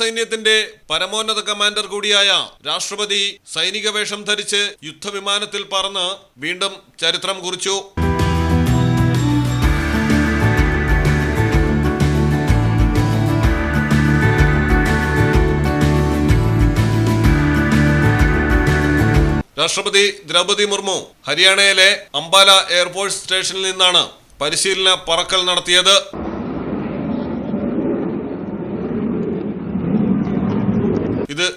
സൈന്യത്തിന്റെ പരമോന്നത കമാൻഡർ കൂടിയായ രാഷ്ട്രപതി സൈനിക വേഷം ധരിച്ച് യുദ്ധവിമാനത്തിൽ പറന്ന് വീണ്ടും ചരിത്രം കുറിച്ചു. രാഷ്ട്രപതി ദ്രൗപതി മുർമു ഹരിയാനയിലെ അംബാല എയർഫോഴ്സ് സ്റ്റേഷനിൽ നിന്നാണ് പരിശീലന പറക്കൽ നടത്തിയത്.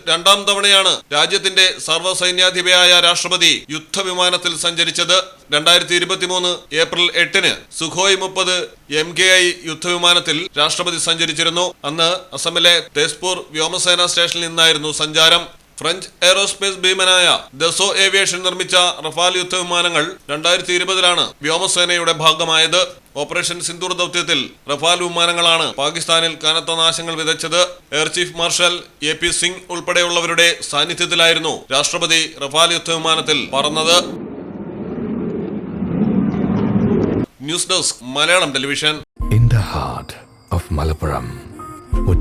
രണ്ടാം തവണയാണ് രാജ്യത്തിന്റെ സർവസൈന്യാധിപയായ രാഷ്ട്രപതി യുദ്ധവിമാനത്തിൽ സഞ്ചരിച്ചത് രണ്ടായിരത്തി ഇരുപത്തിമൂന്ന് ഏപ്രിൽ എട്ടിന്. സുഖോയ് മുപ്പത് എം കെ ഐ യുദ്ധവിമാനത്തിൽ രാഷ്ട്രപതി സഞ്ചരിച്ചിരുന്നു. അന്ന് അസമിലെ തേസ്പൂർ വ്യോമസേന സ്റ്റേഷനിൽ നിന്നായിരുന്നു സഞ്ചാരം. ഫ്രഞ്ച് എയ്റോസ്പേസ് ഭീമനായ ദസോ ഏവിയേഷൻ നിർമ്മിച്ച റഫാൽ യുദ്ധവിമാനങ്ങൾ രണ്ടായിരത്തി ഇരുപതിലാണ് വ്യോമസേനയുടെ ഭാഗമായത്. ഓപ്പറേഷൻ സിന്ദൂർ ദൗത്യത്തിൽ റഫാൽ വിമാനങ്ങളാണ് പാകിസ്ഥാനിൽ കനത്ത നാശങ്ങൾ വിതച്ചത്. Air chief marshal A P Singh ഉൾപ്പെടെയുള്ളവരുടെ സാന്നിധ്യത്തിലായിരുന്നു രാഷ്ട്രപതി റഫാൽ യുദ്ധവിമാനത്തിൽ പറന്നത്. News desk Malayalam television. In the heart of Malappuram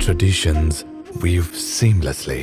traditions weave seamlessly.